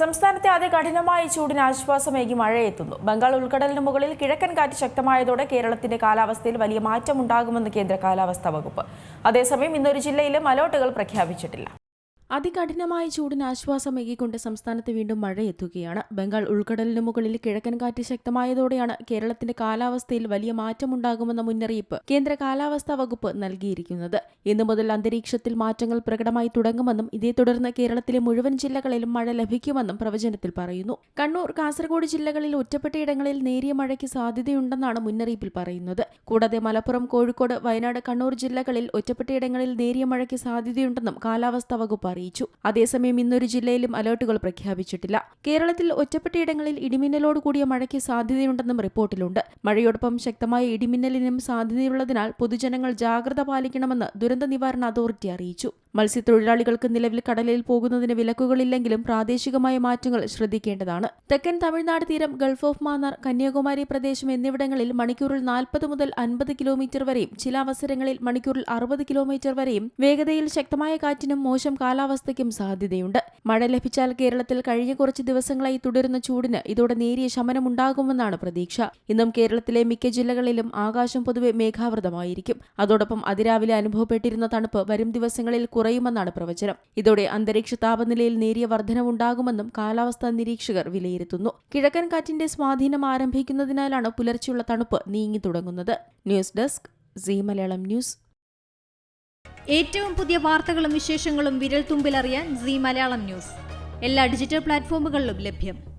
സംസ്ഥാനത്തെ അതികഠിനമായ ചൂടിന് ആശ്വാസമേകി മഴയെത്തുന്നു. ബംഗാൾ ഉൾക്കടലിന് മുകളിൽ കിഴക്കൻ കാറ്റ് ശക്തമായതോടെ കേരളത്തിന്റെ കാലാവസ്ഥയിൽ വലിയ മാറ്റമുണ്ടാകുമെന്ന് കേന്ദ്ര കാലാവസ്ഥാ വകുപ്പ്. അതേസമയം ഇന്നൊരു ജില്ലയിലും അലേർട്ടുകൾ പ്രഖ്യാപിച്ചിട്ടില്ല. അതികഠിനമായ ചൂടിന് ആശ്വാസമേകിക്കൊണ്ട് സംസ്ഥാനത്ത് വീണ്ടും മഴയെത്തുകയാണ്. ബംഗാൾ ഉൾക്കടലിന് മുകളിൽ കിഴക്കൻ കാറ്റ് ശക്തമായതോടെയാണ് കേരളത്തിന്റെ കാലാവസ്ഥയിൽ വലിയ മാറ്റമുണ്ടാകുമെന്ന മുന്നറിയിപ്പ് കേന്ദ്ര കാലാവസ്ഥാ വകുപ്പ് നൽകിയിരിക്കുന്നത്. ഇന്നു മുതൽ അന്തരീക്ഷത്തിൽ മാറ്റങ്ങൾ പ്രകടമായി തുടങ്ങുമെന്നും ഇതേ തുടർന്ന് കേരളത്തിലെ മുഴുവൻ ജില്ലകളിലും മഴ ലഭിക്കുമെന്നും പ്രവചനത്തിൽ പറയുന്നു. കണ്ണൂർ കാസർഗോഡ് ജില്ലകളിൽ ഒറ്റപ്പെട്ടയിടങ്ങളിൽ നേരിയ മഴയ്ക്ക് സാധ്യതയുണ്ടെന്നാണ് മുന്നറിയിപ്പിൽ പറയുന്നത്. കൂടാതെ മലപ്പുറം കോഴിക്കോട് വയനാട് കണ്ണൂർ ജില്ലകളിൽ ഒറ്റപ്പെട്ടയിടങ്ങളിൽ നേരിയ മഴയ്ക്ക് സാധ്യതയുണ്ടെന്നും കാലാവസ്ഥാ വകുപ്പ് അറിയിച്ചു. അതേസമയം ഇന്നൊരു ജില്ലയിലും അലർട്ടുകൾ പ്രഖ്യാപിച്ചിട്ടില്ല. കേരളത്തിൽ ഒറ്റപ്പെട്ടയിടങ്ങളിൽ ഇടിമിന്നലോട് കൂടിയ മഴയ്ക്ക് സാധ്യതയുണ്ടെന്നും റിപ്പോർട്ടിലുണ്ട്. മഴയോടൊപ്പം ശക്തമായ ഇടിമിന്നലിനും സാധ്യതയുള്ളതിനാൽ പൊതുജനങ്ങൾ ജാഗ്രത പാലിക്കണമെന്ന് ദുരന്ത നിവാരണ അതോറിറ്റി അറിയിച്ചു. മത്സ്യത്തൊഴിലാളികൾക്ക് നിലവിൽ കടലിൽ പോകുന്നതിന് വിലക്കുകളില്ലെങ്കിലും പ്രാദേശികമായ മാറ്റങ്ങൾ ശ്രദ്ധിക്കേണ്ടതാണ്. തെക്കൻ തമിഴ്നാട് തീരം ഗൾഫ് ഓഫ് മാന്നാർ കന്യാകുമാരി പ്രദേശം എന്നിവിടങ്ങളിൽ മണിക്കൂറിൽ നാൽപ്പത് മുതൽ അൻപത് കിലോമീറ്റർ വരെയും ചില അവസരങ്ങളിൽ മണിക്കൂറിൽ അറുപത് കിലോമീറ്റർ വരെയും വേഗതയിൽ ശക്തമായ കാറ്റിനും മോശം കാലാവസ്ഥയ്ക്കും സാധ്യതയുണ്ട്. മഴ ലഭിച്ചാൽ കേരളത്തിൽ കഴിഞ്ഞ കുറച്ച് ദിവസങ്ങളായി തുടരുന്ന ചൂടിന് ഇതോടെ നേരിയ ശമനമുണ്ടാകുമെന്നാണ് പ്രതീക്ഷ. ഇന്നും കേരളത്തിലെ മിക്ക ജില്ലകളിലും ആകാശം പൊതുവെ മേഘാവൃതമായിരിക്കും. അതോടൊപ്പം അതിരാവിലെ അനുഭവപ്പെട്ടിരുന്ന തണുപ്പ് വരും ദിവസങ്ങളിൽ കുറയുമെന്നാണ് പ്രവചനം. ഇതോടെ അന്തരീക്ഷ താപനിലയിൽ നേരിയ വർധനവുണ്ടാകുമെന്നും കാലാവസ്ഥാ നിരീക്ഷകർ വിലയിരുത്തുന്നു. കിഴക്കൻ കാറ്റിന്റെ സ്വാധീനം ആരംഭിക്കുന്നതിനാലാണ് പുലർച്ചെയുള്ള തണുപ്പ് നീങ്ങി തുടങ്ങുന്നത്. News desk C Malayalam news. ഏറ്റവും പുതിയ വാർത്തകളും വിശേഷങ്ങളും വിരൽ തുമ്പിലറിയാൻ സി മലയാളം ന്യൂസ്. എല്ലാ ഡിജിറ്റൽ പ്ലാറ്റ്ഫോമുകളിലും ലഭ്യം.